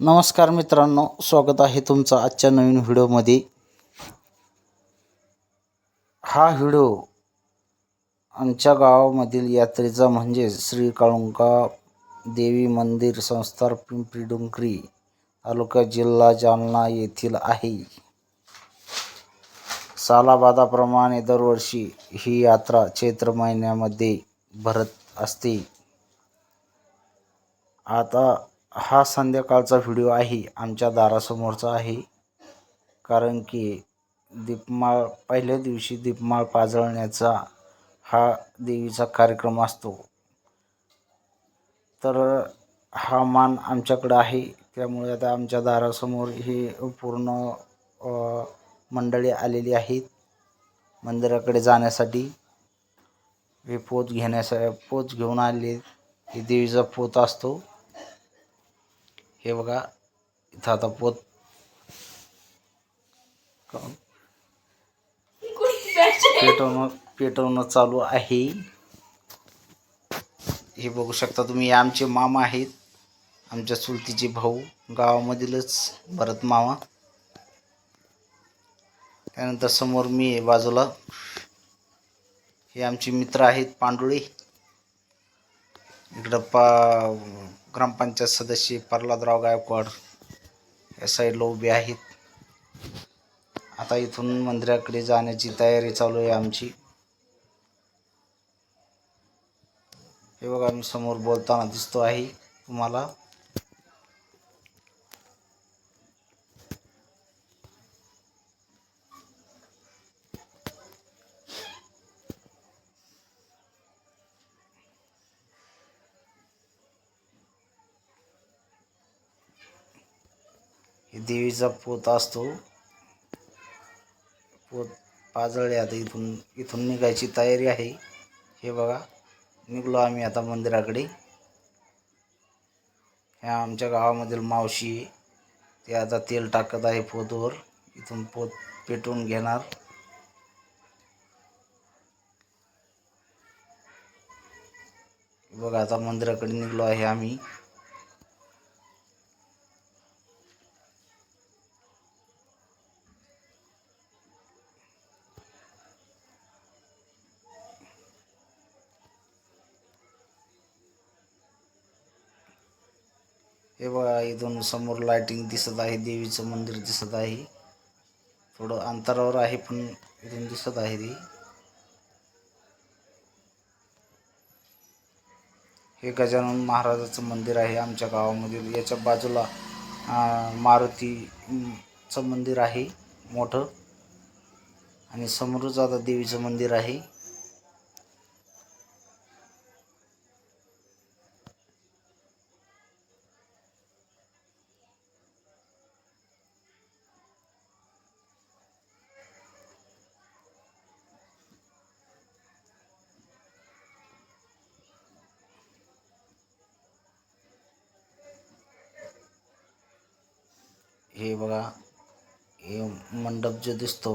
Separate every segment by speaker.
Speaker 1: नमस्कार मित्रांनो स्वागत आहे तुमचं आजच्या नवीन व्हिडिओमध्ये. हा व्हिडिओ आमच्या गावामधील यात्रेचा म्हणजे श्री काळुंका देवी मंदिर संस्थान पिंपरी डोंगरी तालुका जिल्हा जालना येथील आहे. सालाबादाप्रमाणे दरवर्षी ही यात्रा चैत्र महिन्यामध्ये भरत असते. आता हा संध्याकाळचा व्हिडिओ आहे आमच्या दारासमोरचा आहे. कारण की दीपमाळ पहिल्या दिवशी दीपमाळ पाजळण्याचा हा देवीचा कार्यक्रम असतो. तर हा मान आमच्याकडं आहे. त्यामुळे आता आमच्या दारासमोर ही पूर्ण मंडळी आलेली आहेत. मंदिराकडे जाण्यासाठी. हे पोत घेण्यासा पोत घेऊन आले. हे देवीचा पोत असतो. हे बघा इथं आता पोत. पेटवणं पेटवणं चालू आहे. हे बघू शकता तुम्ही आमचे मामा आहेत. आमच्या चुलतीचे भाऊ गावामधीलच भरत मामा. त्यानंतर समोर मी आहे बाजूला. हे आमचे मित्र आहेत पांडुळे. इकडं पा ग्रामपंचायत सदस्य प्रल्हादराव गायकवाड या साईडला उभे आहेत. आता इथून मंदिराकडे जाण्याची तयारी चालू आहे आमची. हे बघा मी समोर बोलताना दिसतो आहे तुम्हाला. हे देवीचा पोत असतो. पोत पाजळले आता इथून इथून निघायची तयारी आहे. हे बघा निघलो आम्ही आता मंदिराकडे. ह्या आमच्या गावामधील मावशी ते आता तेल टाकत आहे पोतवर. इथून पोत पेटवून घेणार. बघा आता मंदिराकडे निघलो आहे आम्ही. हे बघा इथून समोर लाइटिंग दिसत आहे देवीचं मंदिर दिसत आहे. थोडं अंतरावर आहे पण इथून दिसत आहे ती. हे गजानन महाराजाचं मंदिर आहे आमच्या गावामधील. याच्या बाजूला मारुतीचं मंदिर आहे मोठं. आणि समोरच आता देवीचं मंदिर आहे. हे बघा हे मंडप जो दिसतो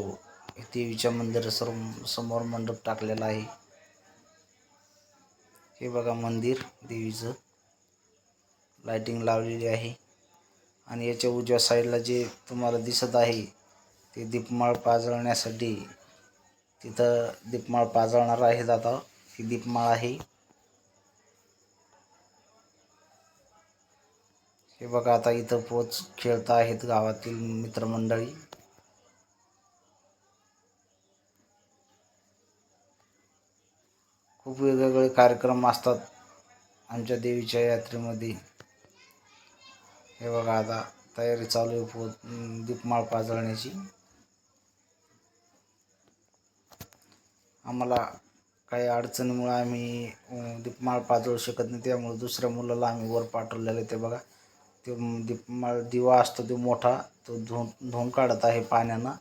Speaker 1: हे देवीच्या मंदिरासमोर समोर मंडप टाकलेला आहे. हे बघा मंदिर देवीचं. लाइटिंग लावलेली आहे. आणि याच्या उजव्या साईडला जे तुम्हाला दिसत आहे ते दीपमाळ पाजळण्यासाठी तिथं दीपमाळ पाजळणार आहेत आता. ही दीपमाळ आहे. हे बघा आता इथं पोच खेळत आहेत गावातील मित्रमंडळी. खूप वेगवेगळे कार्यक्रम असतात आमच्या देवीच्या यात्रेमध्ये. हे बघा आता तयारी चालू आहे पो दीपमाळ पाजळण्याची. आम्हाला काही अडचणीमुळे आम्ही दीपमाळ पाजळू शकत नाही त्यामुळे दुसऱ्या मुलाला आम्ही वर पाठवलेलं ते बघा. ते दीपमाळ दिवा असतो तो मोठा तो धुवून धुवून काढत आहे पाण्यानं.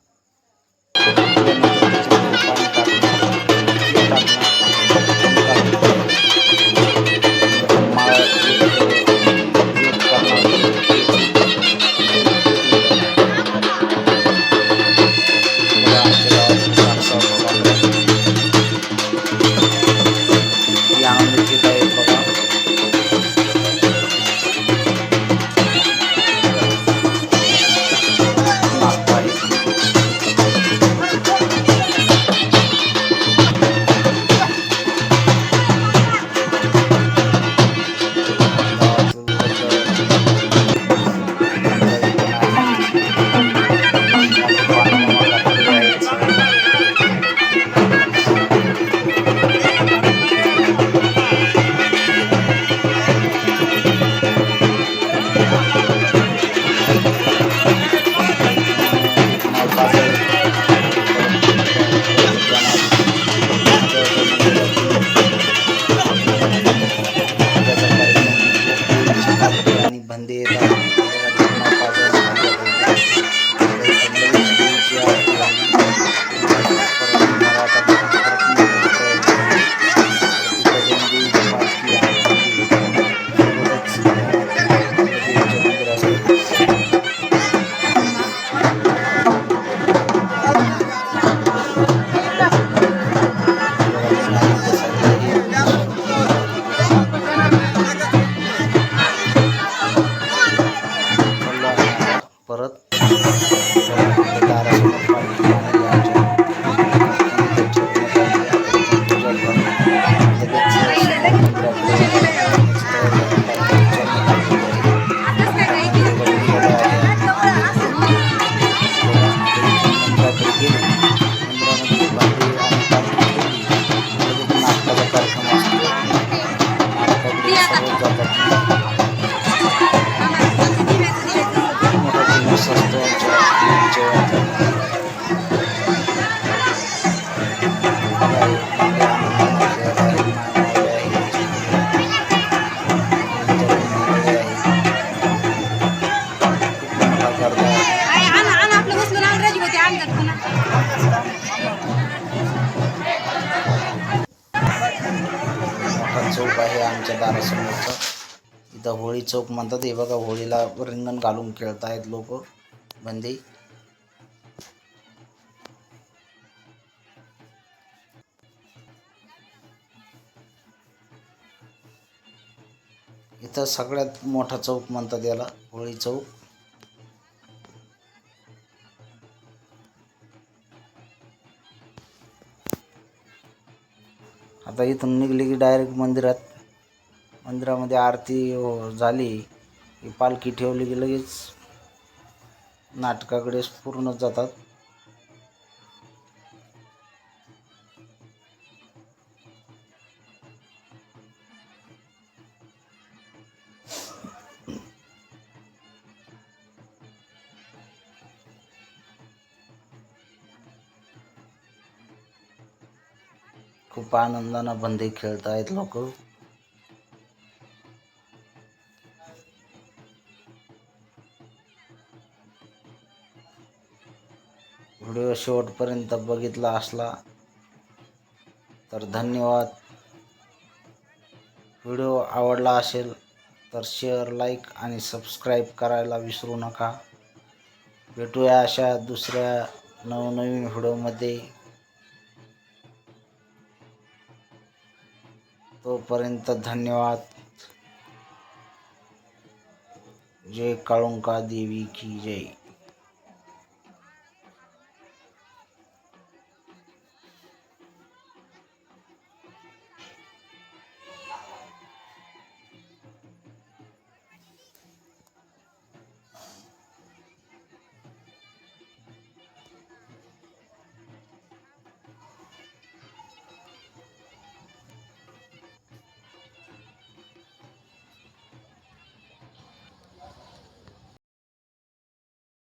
Speaker 1: होळी चौक म्हणतात हे बघा होळीला रिंगण घालून खेळत आहेत लोक बंदी. इथं सगळ्यात मोठा चौक म्हणतात याला होळी चौक. आता इथून निघली की डायरेक्ट मंदिरात. मंदिरामध्ये आरती हो- झाली की पालखी ठेवली की लगेच नाटकाकडे पूर्ण जातात. खूप आनंदानं बंदी खेळतायत लोक. व्हिडिओ शेवटपर्यंत बघितला असला तर धन्यवाद. व्हिडिओ आवडला असेल तर शेअर लाईक आणि सबस्क्राईब करायला विसरू नका. भेटूया अशा दुसऱ्या नवनवीन व्हिडिओमध्ये. तोपर्यंत धन्यवाद. जय काळुंका देवी की जय.